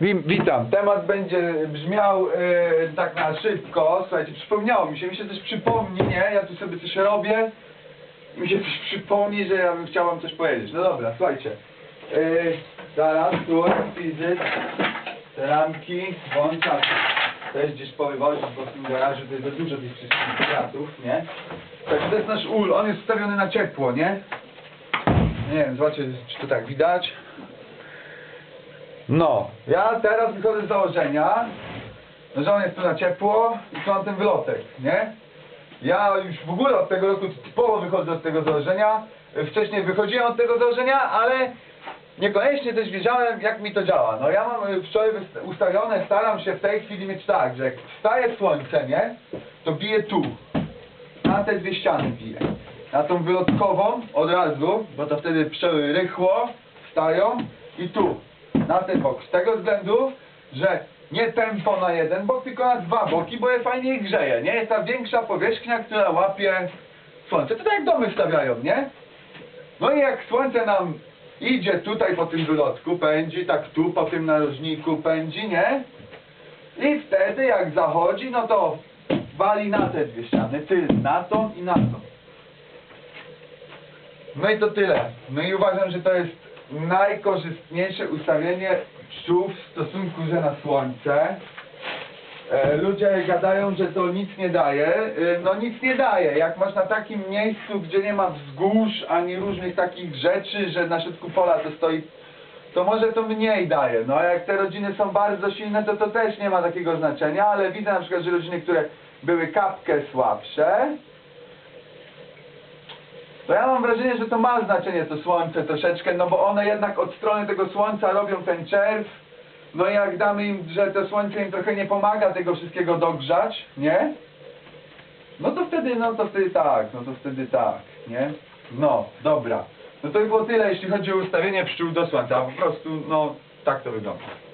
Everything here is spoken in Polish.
Wi- Witam. Temat będzie brzmiał e, tak na szybko. Słuchajcie, przypomniało mi się, mi się coś przypomni, nie? Ja tu sobie coś robię. Mi się coś przypomni, że ja bym chciał wam coś powiedzieć. No dobra, słuchajcie. E, zaraz, tu, fizyk, te ramki, włączać. Też gdzieś powywozić, bo w tym garażu to jest za dużo tych wszystkich kwiatów, nie? Także to jest nasz ul, on jest ustawiony na ciepło, nie? Nie wiem, zobaczcie, czy to tak widać. No, ja teraz wychodzę z założenia, że on jest tu na ciepło i tu mam ten wylotek, nie? Ja już w ogóle od tego roku typowo wychodzę od tego założenia. Wcześniej wychodziłem od tego założenia, ale niekoniecznie też wiedziałem, jak mi to działa. No ja mam y, wczoraj wyst- ustawione, staram się w tej chwili mieć tak, że jak wstaje słońce, nie? To bije tu. Na te dwie ściany bije. Na tą wylotkową od razu, bo to wtedy pszczoły rychło wstają i tu. Na ten bok. Z tego względu, że nie tempo na jeden bok, tylko na dwa boki, bo je fajniej grzeje, nie? Jest ta większa powierzchnia, która łapie słońce. To tak jak domy stawiają, nie? No i jak słońce nam idzie tutaj po tym wylotku, pędzi, tak tu po tym narożniku pędzi, nie? I wtedy jak zachodzi, no to wali na te dwie ściany, tylny na tą i na tą. No i to tyle. No i uważam, że to jest najkorzystniejsze ustawienie pszczół w stosunku, że na słońce. E, ludzie gadają, że to nic nie daje. E, no nic nie daje. Jak masz na takim miejscu, gdzie nie ma wzgórz, ani różnych takich rzeczy, że na środku pola to stoi, to może to mniej daje. No a jak te rodziny są bardzo silne, to to też nie ma takiego znaczenia, ale widzę na przykład, że rodziny, które były kapkę słabsze, to ja mam wrażenie, że to ma znaczenie to słońce troszeczkę, no bo one jednak od strony tego słońca robią ten czerw. No i jak damy im, że to słońce im trochę nie pomaga tego wszystkiego dogrzać, nie? No to wtedy, no to wtedy tak, no to wtedy tak, nie? No, dobra. No to by było tyle, jeśli chodzi o ustawienie pszczół do słońca. Po prostu, no, tak to wygląda.